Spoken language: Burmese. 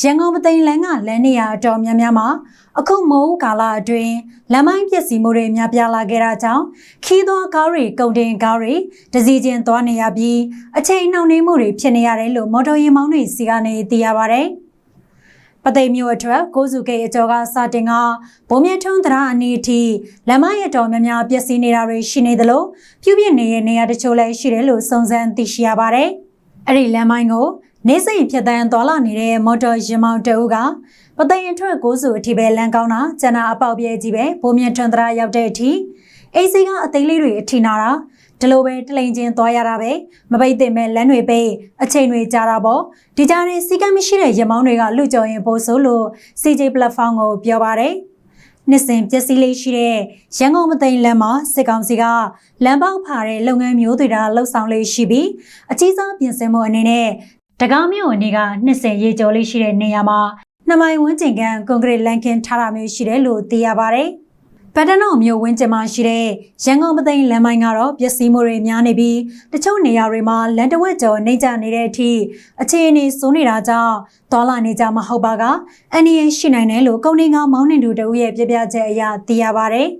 ရန်ကုန်မသိန်းလန်းကလမ်းနေရာအတော်များများမှာအခုမိုးကာလအတွင်းလမ်းမိုင်းပျက်စီးမှုတွေများပြားလာခဲ့တာကြောင့်ခီးသွွားကားတွေကုန်တင်ကားတွေတစည်းချင်းသွားနေရပြီးအချိန်နှောင့်နှေးမှုတွေဖြစ်နေရတယ်လို့မော်တော်ယာဉ်မောင်းတွေစီကနေသိရပါဗျ။ပသိမ်မြို့အထွက်ကိုစုကေအကျော်ကစတင်ကဘုံမြထုံးသရာအနီးအထိလမ်းမရတော်များများပျက်စီးနေတာတွေရှိနေသလိုပြုပြစ်နေတဲ့နေရာတချို့လည်းရှိတယ်လို့စုံစမ်းသိရှိရပါတယ်။အဲ့ဒီလမ်းမိုင်းကို နေစိတ်ဖြတ်တန်းသွားလာနေတဲ့မော်တော်ယာဉ်မောင်းတအုပ်ကပသိမ်အထွက်ကိုစုအထိပဲလမ်းကောင်းတာကျန်တာအပေါက်ပြဲကြီးပဲဘုံမြထုံးသရာရောက်တဲ့အထိအိတ်စိကအသေးလေးတွေအထိနာတာဒီလိုပဲတလိန်ချင်းသွားရတာပဲမပိတ်သင့်မဲ့လမ်းတွေပိတ်အချိန်တွေကြာတာပေါ့ဒီကြားထဲစီကံမရှိတဲ့ရမောင်းတွေကလူကြော်ရင်ပို့ဆိုလို့ CJ platform ကိုပြောပါတယ်နှစ်စဉ်ပျက်စီးလေးရှိတဲ့ရန်ကုန်မသိန်းလမ်းမှာစစ်ကောင်စီကလမ်းပေါက်ဖာတဲ့လုပ်ငန်းမျိုးတွေဒါလှုပ်ဆောင်လေးရှိပြီးအကြီးစားပြင်ဆင်မှုအနေနဲ့ တကားမြို့အနေကနှစ်စဉ်ရေကျော်လေးရှိတဲ့နေရာမှာနှစ်မိုင်ဝန်းကျင်ကန်ကွန်ကရစ်လမ်းကင်းထားတာမျိုးရှိတယ်လို့သိရပါတယ်။ဗဒနောမြို့ဝင်းကျင်မှာရှိတဲ့ရန်ကုန်မသိန်းလမ်းမိုင်းကတော့ပျက်စီးမှုတွေများနေပြီးတချို့နေရာတွေမှာလမ်းတစ်ဝက်ကျော်နှိမ့်ကျနေတဲ့အထိအခြေအနေဆိုးနေတာကြောင့်တော်လာနေကြမဟုတ်ပါကအန်ဒီရရှိနိုင်တယ်လို့ကုန်နေကမောင်းနှင်သူတဦးရဲ့ပြပြချက်အရသိရပါတယ်။